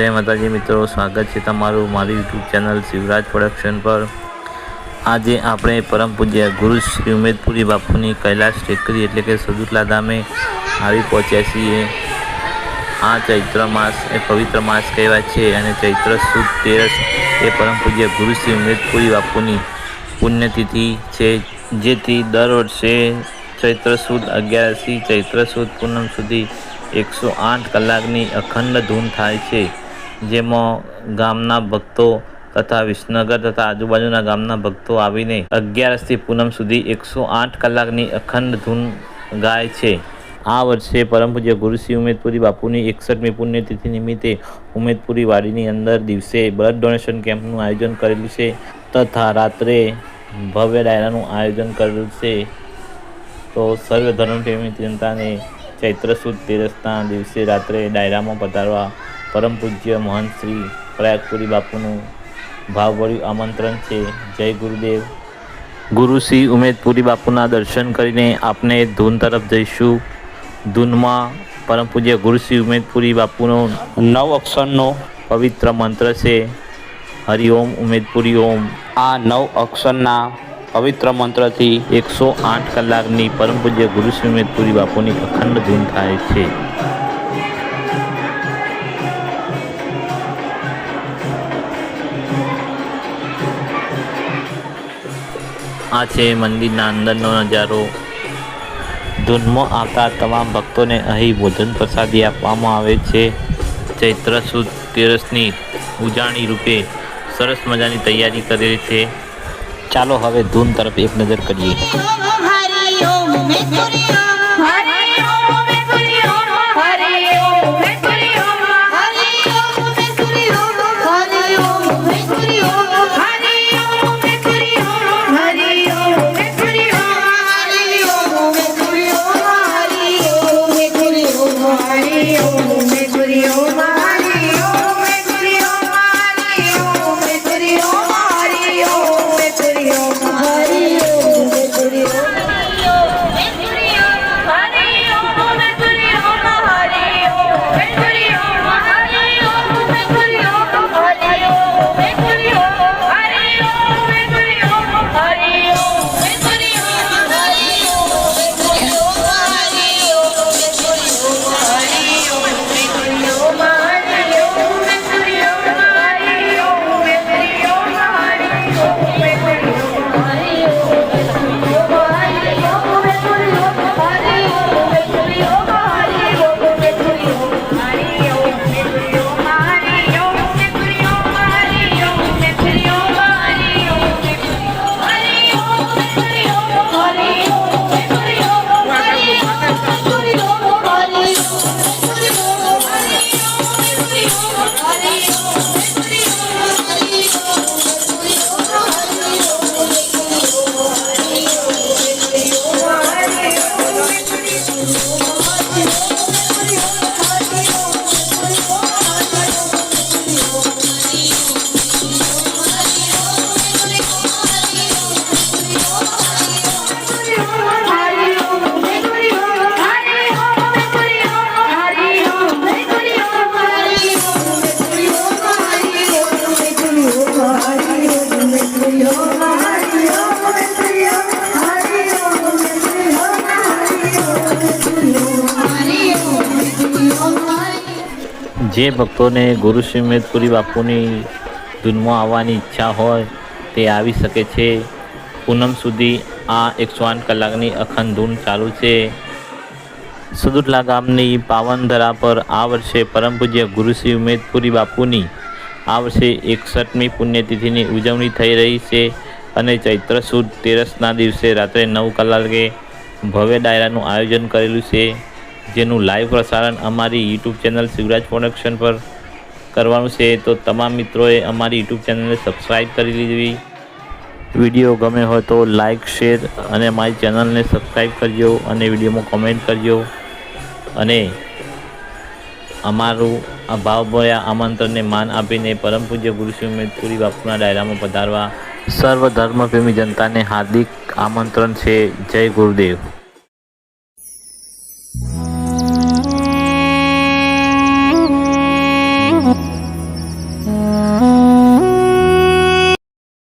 જય માતાજી મિત્રો, સ્વાગત છે તમારું મારી યુટ્યુબ ચેનલ શિવરાજ પ્રોડક્શન પર. આજે આપણે પરમ પૂજ્ય ગુરુ શ્રી ઉમેદપુરી બાપુની કૈલાશ ટેકરી એટલે કે સદુતલા ધામે આવી પહોંચ્યા છીએ. આ ચૈત્ર માસ, એ પવિત્ર માસ કહેવાય છે અને ચૈત્ર સુદ તેરસ એ પરમ પૂજ્ય ગુરુ શ્રી ઉમેદપુરી બાપુની પુણ્યતિથિ છે, જેથી દર વર્ષે ચૈત્ર સુદ અગિયારસથી ચૈત્ર સુદ પૂનમ સુધી એકસો આઠ કલાકની અખંડ ધૂન થાય છે. જેમાં ગામના ભક્તો તથા વિસનગર તથા આજુબાજુના ગામના ભક્તો આવીને અગિયારસથી પૂનમ સુધી એકસો આઠ કલાકની અખંડ ધૂન ગાય છે. આ વર્ષે પરમ પૂજ્ય ગુરુશ્રી ઉમેદપુરી બાપુની એકસઠમી પુણ્યતિથિ નિમિત્તે ઉમેદપુરી વાડીની અંદર દિવસે બ્લડ ડોનેશન કેમ્પનું આયોજન કરેલું છે તથા રાત્રે ભવ્ય ડાયરાનું આયોજન કરેલું છે. તો સર્વ ધર્મપ્રેમી જનતાને ચૈત્ર સુદ તેરસના દિવસે રાત્રે ડાયરામાં પધારવા પરમ પૂજ્ય મહાન શ્રી પ્રયાગપુરી બાપુનું ભાવભર્યું આમંત્રણ છે. જય ગુરુદેવ. ગુરુ શ્રી ઉમેદપુરી બાપુના દર્શન કરીને આપણે ધૂન તરફ જઈશું. ધૂનમાં પરમ પૂજ્ય ગુરુ શ્રી ઉમેદપુરી બાપુનો નવ અક્ષરનો પવિત્ર મંત્ર છે. હરિઓમ ઉમેદપુરી ઓમ. આ નવ અક્ષરના પવિત્ર મંત્રથી એકસો આઠ કલાકની પરમ પૂજ્ય ગુરુ શ્રી ઉમેદપુરી બાપુની અખંડ ધૂન થાય છે. આ છે મંદિરના અંદરનો નજારો ધૂનમાં આવતા તમામ ભક્તોને અહીં ભોજન પ્રસાદી આપવામાં આવે છે ચૈત્ર સુદ તેરસની ઉજાણી રૂપે સરસ મજાની તૈયારી કરેલી છે ચાલો હવે ધૂન તરફ એક નજર કરીએ હરિ ઓમ હરિ જે ભક્તોને ગુરુ શ્રી ઉમેદપુરી બાપુની ધૂનમાં આવવાની ઈચ્છા હોય તે આવી શકે છે. પૂનમ સુધી આ એકસો આઠ કલાકની અખંડ ધૂન ચાલુ છે. સદુટલા ગામની પાવનધરા પર આ વર્ષે પરમ પૂજ્ય ગુરુ શ્રી ઉમેદપુરી બાપુની આ વર્ષે એકસઠમી પુણ્યતિથિની ઉજવણી થઈ રહી છે અને ચૈત્ર સુદ તેરસના દિવસે રાત્રે નવ કલાકે ભવ્ય ડાયરાનું આયોજન કરેલું છે. જેનું લાઈવ પ્રસારણ અમારી યુટ્યુબ ચેનલ શિવરાજ પ્રોડક્શન પર કરવાનું છે, તો તમામ મિત્રોએ અમારી યુટ્યુબ ચેનલને સબસ્ક્રાઈબ કરી લીધી. વીડિયો ગમે હોય તો લાઈક શેર અને અમારી ચેનલને સબસ્ક્રાઈબ કરજો અને વિડીયોમાં કોમેન્ટ કરજો. અને અમારું આ ભાવભર્યા આમંત્રણને માન આપીને પરમ પૂજ્ય ગુરુ શ્રી ઉમેદપુરી બાપુના ડાયરામાં પધારવા. સર્વ ધર્મપ્રેમી જનતાને હાર્દિક આમંત્રણ છે. જય ગુરુદેવ.